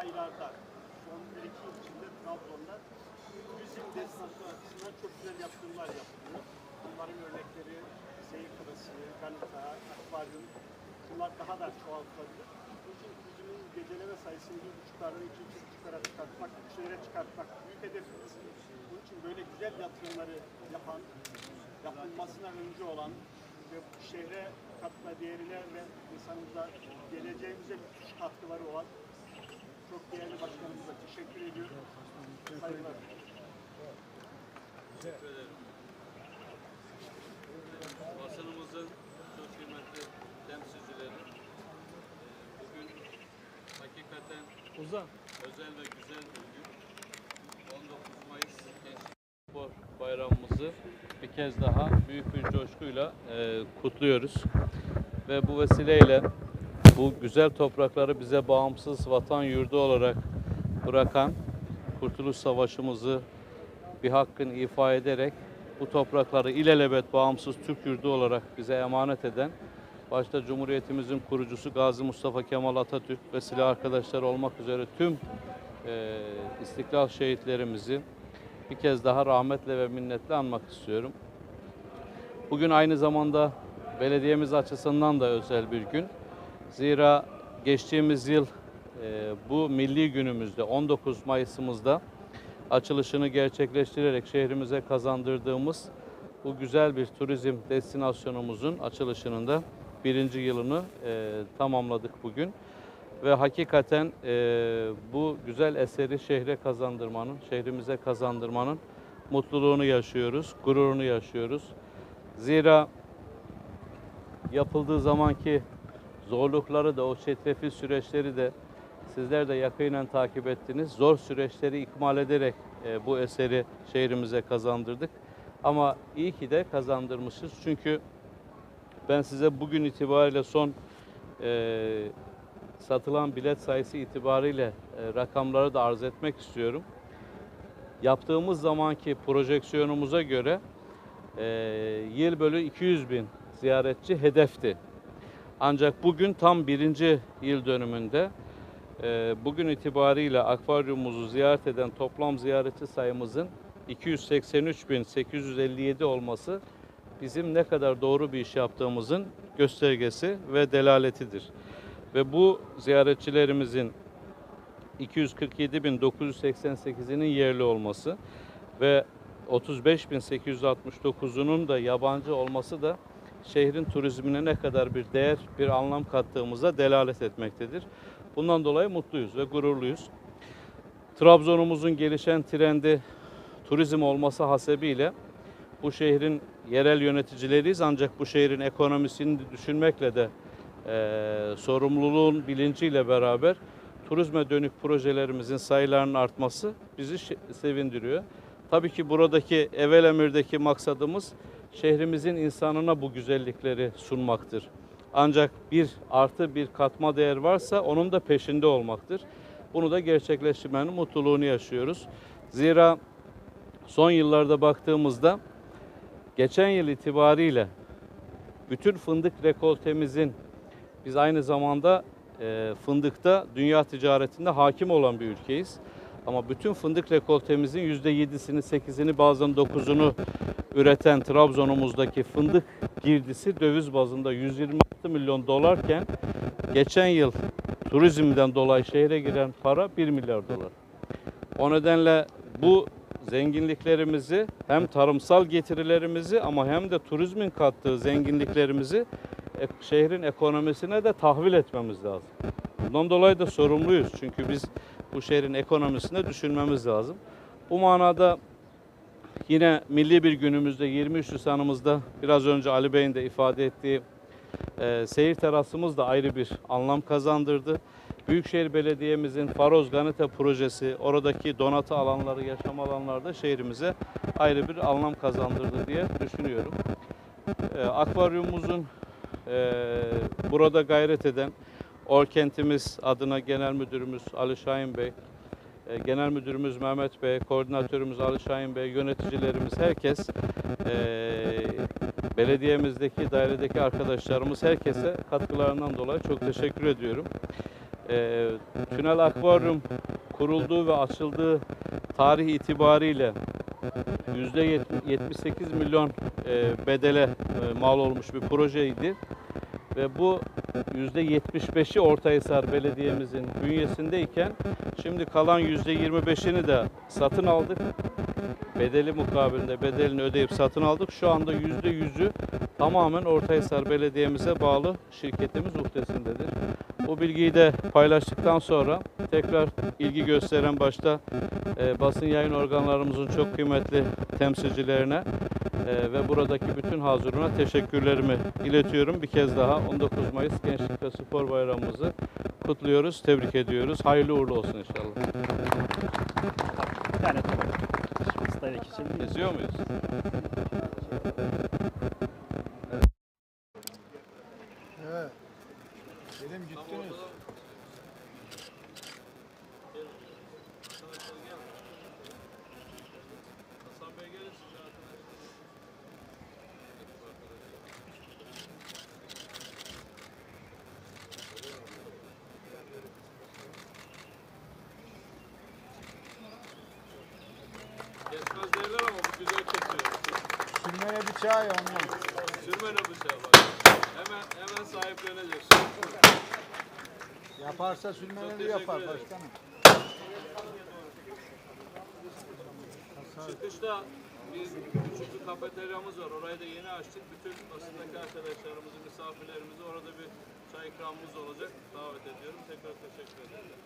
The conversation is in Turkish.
aylarda son 1-2 yıl içinde Trabzon'da turizm destinasyonu açısından çok güzel yatırımlar yapılıyor. Bunların örnekleri Seyir Kırası, Galata, Akvaryum bunlar daha da çoğaltılabilir. Bunun için turizmin geceleme sayısını bir buçuklardan iki, iki buçuklara çıkartmak, üçlere çıkartmak büyük hedefimiz. Bunun için böyle güzel yatırımları yapan, yapılmasına öncü olan ve şehre katma değerine ve insanımıza geleceğimize müthiş katkıları olan çok değerli başkanımıza teşekkür ediyorum. Saygılar. Basınımızın çok kıymetli temsilcileri bugün hakikaten Ozan. özel ve güzel bir gün. 19 Mayıs Gençlik Spor Bayramımızı bir kez daha büyük bir coşkuyla e, kutluyoruz. Ve bu vesileyle bu güzel toprakları bize bağımsız vatan yurdu olarak bırakan Kurtuluş Savaşımızı bir hakkın ifa ederek bu toprakları ilelebet bağımsız Türk yurdu olarak bize emanet eden başta Cumhuriyetimizin kurucusu Gazi Mustafa Kemal Atatürk ve silah arkadaşları olmak üzere tüm e, istiklal şehitlerimizi bir kez daha rahmetle ve minnetle anmak istiyorum. Bugün aynı zamanda belediyemiz açısından da özel bir gün. Zira geçtiğimiz yıl e, bu milli günümüzde 19 Mayıs'ımızda açılışını gerçekleştirerek şehrimize kazandırdığımız bu güzel bir turizm destinasyonumuzun açılışının da birinci yılını e, tamamladık bugün. Ve hakikaten e, bu güzel eseri şehre kazandırmanın, şehrimize kazandırmanın mutluluğunu yaşıyoruz, gururunu yaşıyoruz. Zira yapıldığı zamanki zorlukları da o çetrefil süreçleri de sizler de yakinen takip ettiniz. Zor süreçleri ikmal ederek e, bu eseri şehrimize kazandırdık. Ama iyi ki de kazandırmışız. Çünkü ben size bugün itibariyle son e, satılan bilet sayısı itibariyle e, rakamları da arz etmek istiyorum. Yaptığımız zamanki projeksiyonumuza göre e, yıl bölü 200 bin ziyaretçi hedefti. Ancak bugün tam birinci yıl dönümünde e, bugün itibariyle akvaryumumuzu ziyaret eden toplam ziyaretçi sayımızın 283.857 olması bizim ne kadar doğru bir iş yaptığımızın göstergesi ve delaletidir. Ve bu ziyaretçilerimizin 247.988'inin yerli olması ve 35.869'unun da yabancı olması da şehrin turizmine ne kadar bir değer, bir anlam kattığımıza delalet etmektedir. Bundan dolayı mutluyuz ve gururluyuz. Trabzon'umuzun gelişen trendi turizm olması hasebiyle bu şehrin yerel yöneticileriyiz ancak bu şehrin ekonomisini düşünmekle de eee, sorumluluğun bilinciyle beraber turizme dönük projelerimizin sayılarının artması bizi sevindiriyor. Tabii ki buradaki evvel emirdeki maksadımız şehrimizin insanına bu güzellikleri sunmaktır. Ancak bir artı bir katma değer varsa onun da peşinde olmaktır. Bunu da gerçekleştirmenin mutluluğunu yaşıyoruz. Zira son yıllarda baktığımızda geçen yıl itibariyle bütün fındık rekoltemizin biz aynı zamanda e, fındıkta dünya ticaretinde hakim olan bir ülkeyiz. Ama bütün fındık rekoltemizin %7'sini, 8'ini bazen 9'unu üreten Trabzon'umuzdaki fındık girdisi döviz bazında 126 milyon dolarken geçen yıl turizmden dolayı şehre giren para 1 milyar dolar. O nedenle bu zenginliklerimizi hem tarımsal getirilerimizi ama hem de turizmin kattığı zenginliklerimizi e- şehrin ekonomisine de tahvil etmemiz lazım. Bundan dolayı da sorumluyuz. Çünkü biz bu şehrin ekonomisini düşünmemiz lazım. Bu manada yine milli bir günümüzde 23 Nisan'ımızda biraz önce Ali Bey'in de ifade ettiği e, seyir terasımız da ayrı bir anlam kazandırdı. Büyükşehir Belediye'mizin Faroz Ganite projesi, oradaki donatı alanları, yaşam alanları da şehrimize ayrı bir anlam kazandırdı diye düşünüyorum. E, akvaryumumuzun e, burada gayret eden Orkentimiz adına Genel Müdürümüz Ali Şahin Bey, e, Genel Müdürümüz Mehmet Bey, Koordinatörümüz Ali Şahin Bey, yöneticilerimiz herkes, e, belediyemizdeki, dairedeki arkadaşlarımız herkese katkılarından dolayı çok teşekkür ediyorum. e, Tünel Akvaryum kurulduğu ve açıldığı tarih itibariyle %78 milyon e, bedele mal olmuş bir projeydi. Ve bu %75'i Ortahisar Belediye'mizin bünyesindeyken şimdi kalan %25'ini de satın aldık. Bedeli mukabilinde bedelini ödeyip satın aldık. Şu anda %100'ü tamamen Ortahisar Belediye'mize bağlı şirketimiz uhdesindedir. Bu bilgiyi de paylaştıktan sonra tekrar ilgi gösteren başta e, basın yayın organlarımızın çok kıymetli temsilcilerine e, ve buradaki bütün hazırına teşekkürlerimi iletiyorum. Bir kez daha 19 Mayıs Gençlik ve Spor Bayramımızı kutluyoruz, tebrik ediyoruz. Hayırlı uğurlu olsun inşallah. Keselim. Geziyor muyuz? Evet. Dedim gittiniz. Sürmene bıçağı ya ondan. Sürmene bıçağı bak. Hemen hemen sahiplenecek. Yaparsa teşekkür yapar ederim. başkanım. Çıkışta biz küçük bir kafeteryamız var. Orayı da yeni açtık. Bütün basındaki arkadaşlarımızı, misafirlerimizi orada bir çay ikramımız olacak. Davet ediyorum. Tekrar teşekkür ederim.